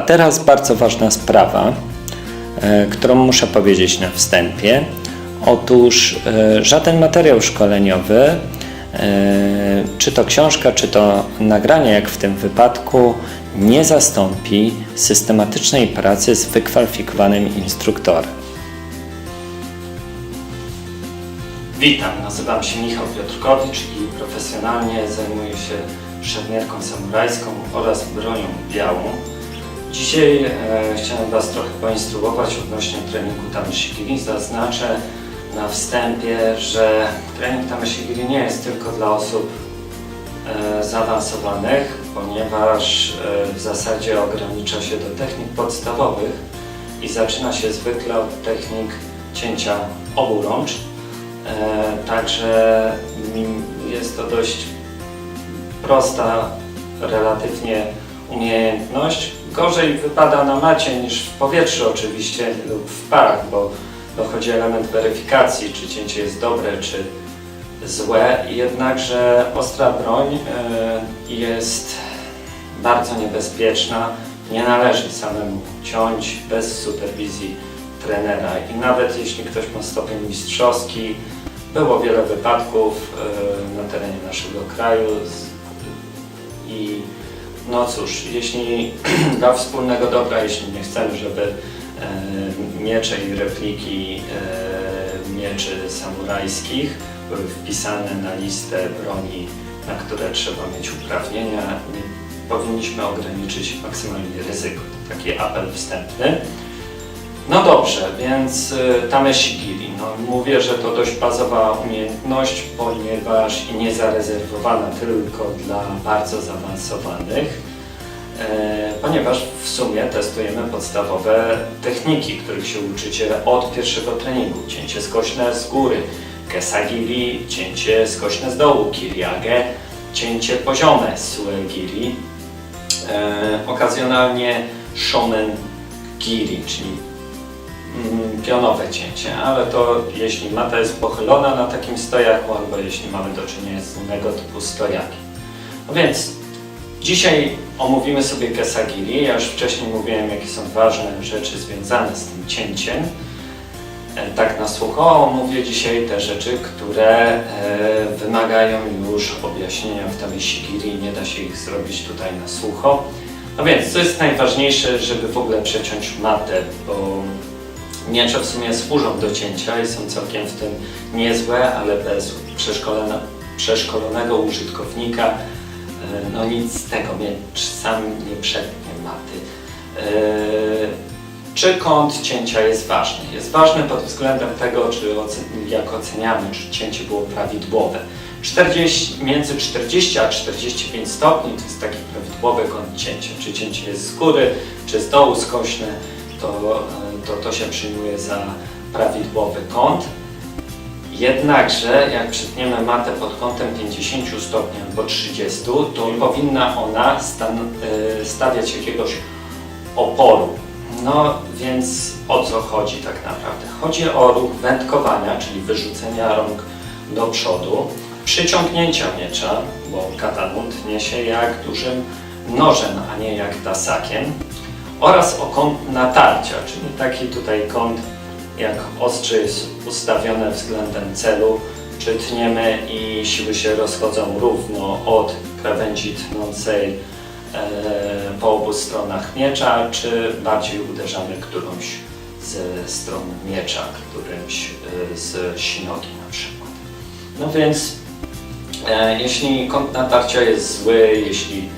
teraz bardzo ważna sprawa, e, którą muszę powiedzieć na wstępie. Otóż e, żaden materiał szkoleniowy, e, czy to książka, czy to nagranie, jak w tym wypadku, nie zastąpi systematycznej pracy z wykwalifikowanym instruktorem. Witam, nazywam się Michał Piotrkowicz i profesjonalnie zajmuję się szermierką samurajską oraz bronią białą. Dzisiaj e, chciałem Was trochę poinstruować odnośnie treningu Tameshigiri. Zaznaczę na wstępie, że trening Tameshigiri nie jest tylko dla osób e, zaawansowanych, ponieważ e, w zasadzie ogranicza się do technik podstawowych i zaczyna się zwykle od technik cięcia obu rącz. E, Także mm, jest to dość prosta relatywnie umiejętność. Gorzej wypada na macie niż w powietrzu oczywiście lub w parach, bo dochodzi element weryfikacji, czy cięcie jest dobre, czy złe. Jednakże ostra broń e, jest bardzo niebezpieczna. Nie należy samemu ciąć bez superwizji trenera. I nawet jeśli ktoś ma stopień mistrzowski, było wiele wypadków e, na terenie naszego kraju i no cóż, jeśli dla wspólnego dobra, jeśli nie chcemy, żeby e, miecze i repliki e, mieczy samurajskich były wpisane na listę broni, na które trzeba mieć uprawnienia, nie, powinniśmy ograniczyć maksymalnie ryzyko. Taki apel wstępny. No dobrze, więc y, Tameshigiri. No, mówię, że to dość bazowa umiejętność, ponieważ i nie zarezerwowana tylko dla bardzo zaawansowanych, e, ponieważ w sumie testujemy podstawowe techniki, których się uczycie od pierwszego treningu. Cięcie skośne z góry, kesagiri, cięcie skośne z dołu, kiriage, cięcie poziome, suegiri, e, okazjonalnie shomen giri, czyli pionowe cięcie, ale to jeśli mata jest pochylona na takim stojaku, albo jeśli mamy do czynienia z innego typu stojaki. No więc dzisiaj omówimy sobie kesagiri. Ja już wcześniej mówiłem, jakie są ważne rzeczy związane z tym cięciem. E, Tak na sucho omówię dzisiaj te rzeczy, które e, wymagają już objaśnienia w Tameshigiri. Nie da się ich zrobić tutaj na sucho. No więc, co jest najważniejsze, żeby w ogóle przeciąć matę, bo miecze w sumie służą do cięcia i są całkiem w tym niezłe, ale bez przeszkolone, przeszkolonego użytkownika e, no nic z tego, miecz sam nie przetnie maty. E, Czy kąt cięcia jest ważny? Jest ważny pod względem tego, czy jak oceniamy, czy cięcie było prawidłowe. 40, między 40 a 45 stopni to jest taki prawidłowy kąt cięcia. Czy cięcie jest z góry, czy z dołu skośne, to, e, to, to się przyjmuje za prawidłowy kąt. Jednakże, jak przytniemy matę pod kątem 50 stopni albo 30, to powinna ona y, stawiać jakiegoś oporu. No więc o co chodzi tak naprawdę? Chodzi o ruch wędkowania, czyli wyrzucenia rąk do przodu, przyciągnięcia miecza, bo kataną tnie się jak dużym nożem, a nie jak tasakiem, oraz o kąt natarcia, czyli taki tutaj kąt jak ostrze jest ustawione względem celu, czy tniemy i siły się rozchodzą równo od krawędzi tnącej e, po obu stronach miecza, czy bardziej uderzamy którąś ze stron miecza, którymś e, z sinogi na przykład. No więc e, jeśli kąt natarcia jest zły, jeśli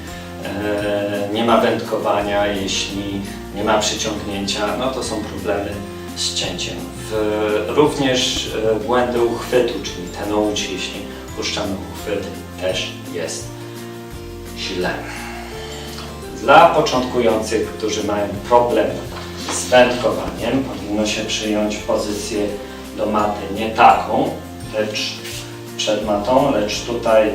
nie ma wędkowania, jeśli nie ma przyciągnięcia, no to są problemy z cięciem. Również e, błędy uchwytu, czyli tenouchi, jeśli puszczamy uchwyt, też jest źle. Dla początkujących, którzy mają problem z wędkowaniem, powinno się przyjąć pozycję do maty nie taką, lecz przed matą, lecz tutaj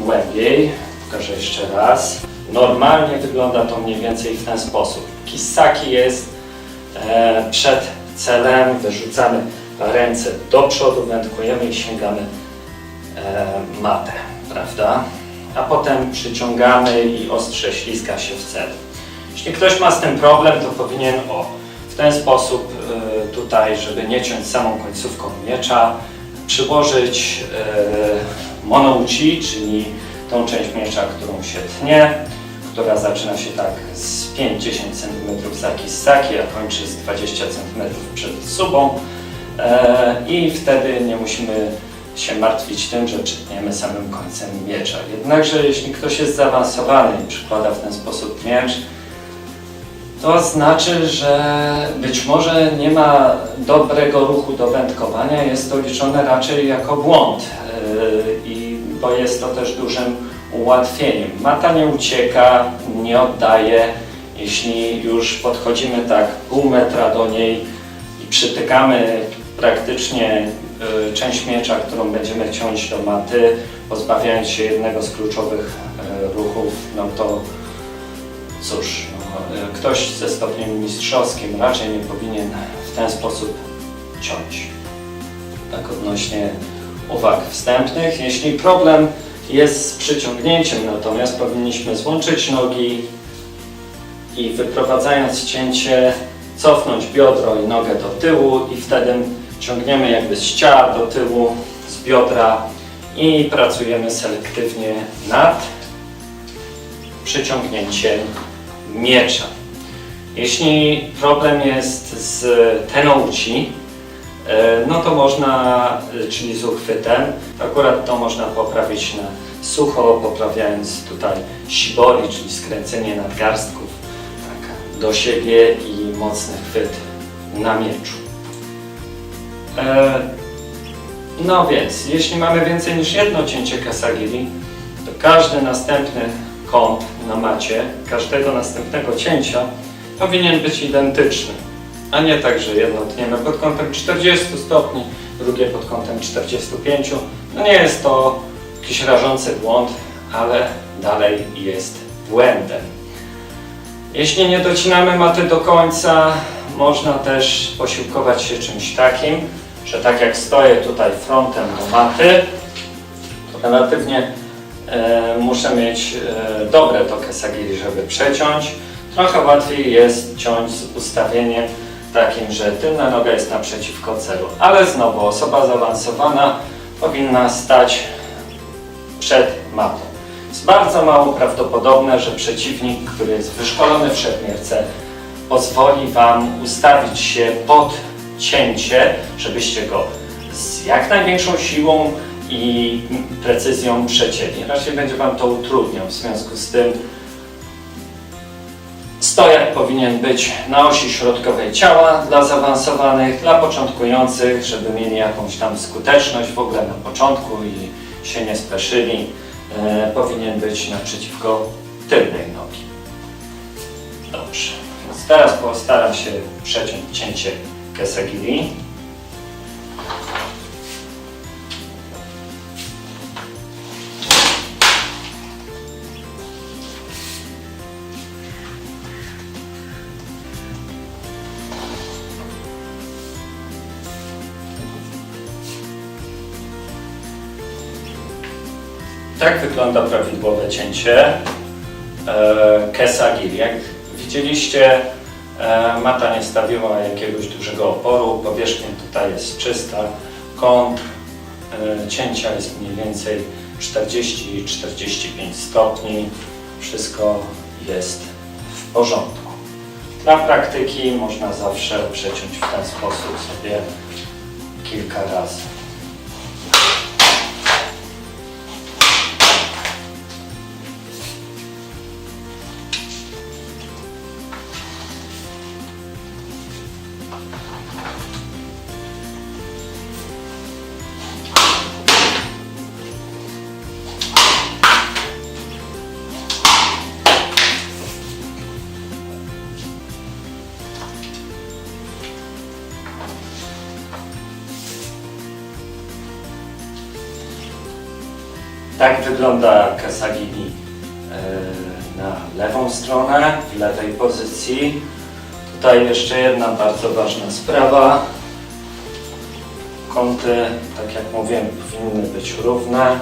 głębiej. Pokażę jeszcze raz. Normalnie wygląda to mniej więcej w ten sposób. Kisaki jest e, przed celem, wyrzucamy ręce do przodu, wędkujemy i sięgamy e, matę, prawda? A potem przyciągamy i ostrze ślizga się w cel. Jeśli ktoś ma z tym problem, to powinien o, w ten sposób y, tutaj, żeby nie ciąć samą końcówką miecza, przyłożyć monouchi, czyli tą część miecza, którą się tnie, która zaczyna się tak z 5-10 cm za kissaki, a kończy z 20 cm przed subą. E, I wtedy nie musimy się martwić tym, że przytniemy samym końcem miecza. Jednakże jeśli ktoś jest zaawansowany i przykłada w ten sposób miecz, to znaczy, że być może nie ma dobrego ruchu do wędkowania, jest to liczone raczej jako błąd, yy, i bo jest to też dużym ułatwieniem. Mata nie ucieka, nie oddaje. Jeśli już podchodzimy tak pół metra do niej i przytykamy praktycznie y, część miecza, którą będziemy ciąć do maty, pozbawiając się jednego z kluczowych y, ruchów, no to cóż, no, y, ktoś ze stopniem mistrzowskim raczej nie powinien w ten sposób ciąć. Tak odnośnie uwag wstępnych. Jeśli problem jest z przyciągnięciem, natomiast powinniśmy złączyć nogi i wyprowadzając cięcie cofnąć biodro i nogę do tyłu i wtedy ciągniemy jakby z ciała do tyłu, z biodra i pracujemy selektywnie nad przyciągnięciem miecza. Jeśli problem jest z tenouci, e, no to można, e, czyli z uchwytem, akurat to można poprawić na sucho, poprawiając tutaj shibori, czyli skręcenie nadgarstków tak, do siebie i mocny chwyt na mieczu. E, no więc, jeśli mamy więcej niż jedno cięcie kasagiri, to każdy następny kąt na macie, każdego następnego cięcia powinien być identyczny, a nie tak, że jedno tniemy pod kątem 40 stopni, drugie pod kątem 45. No nie jest to jakiś rażący błąd, ale dalej jest błędem. Jeśli nie docinamy maty do końca, można też posiłkować się czymś takim, że tak jak stoję tutaj frontem do maty, to relatywnie e, muszę mieć e, dobre to kesagiri, żeby przeciąć. Trochę łatwiej jest ciąć z ustawieniem takim, że tylna noga jest naprzeciwko celu, ale znowu osoba zaawansowana powinna stać przed matą. Jest bardzo mało prawdopodobne, że przeciwnik, który jest wyszkolony w szermierce, pozwoli Wam ustawić się pod cięcie, żebyście go z jak największą siłą i precyzją przecięli. Raczej będzie Wam to utrudniał. W związku z tym stojak powinien być na osi środkowej ciała dla zaawansowanych, dla początkujących, żeby mieli jakąś tam skuteczność w ogóle na początku i się nie speszyli. E, powinien być naprzeciwko tylnej nogi. Dobrze. Więc teraz postaram się przeciąć cięcie kesagiri. Tak wygląda prawidłowe cięcie e, kesagiri. Jak widzieliście, e, mata nie stawiła jakiegoś dużego oporu, powierzchnia tutaj jest czysta, kąt e, cięcia jest mniej więcej 40-45 stopni, wszystko jest w porządku. Dla praktyki można zawsze przeciąć w ten sposób sobie kilka razy. Tak wygląda Kasagini e, na lewą stronę, w lewej pozycji. Tutaj jeszcze jedna bardzo ważna sprawa. Kąty, tak jak mówiłem, powinny być równe.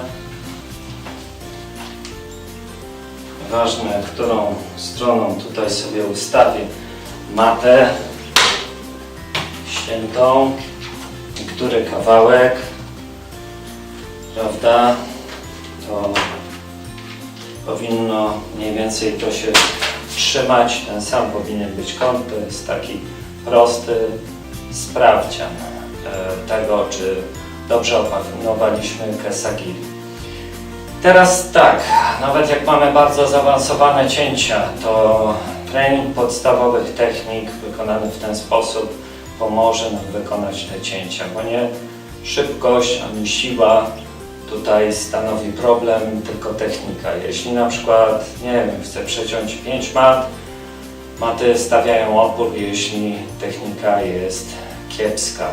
ważne, którą stroną tutaj sobie ustawię matę ściętą i który kawałek, prawda, to powinno mniej więcej to się trzymać, ten sam powinien być kąt, to jest taki prosty sprawdzian e, tego, czy dobrze opakowaliśmy kesagiri. Teraz tak, nawet jak mamy bardzo zaawansowane cięcia, to trening podstawowych technik wykonany w ten sposób pomoże nam wykonać te cięcia, bo nie szybkość ani siła tutaj stanowi problem, tylko technika. Jeśli na przykład, nie wiem, chcę przeciąć 5 mat, maty stawiają opór, jeśli technika jest kiepska.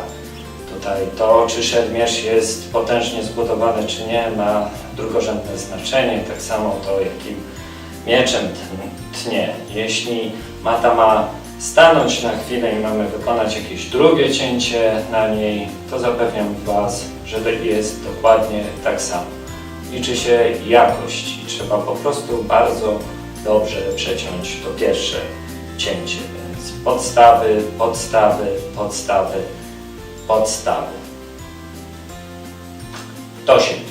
Tutaj to, czy szermierz jest potężnie zbudowany, czy nie, ma drugorzędne znaczenie. Tak samo to, jakim mieczem tnie. Jeśli mata ma stanąć na chwilę i mamy wykonać jakieś drugie cięcie na niej, to zapewniam Was, że jest dokładnie tak samo. Liczy się jakość i trzeba po prostu bardzo dobrze przeciąć to pierwsze cięcie. Więc podstawy, podstawy, podstawy, podstawy. To się.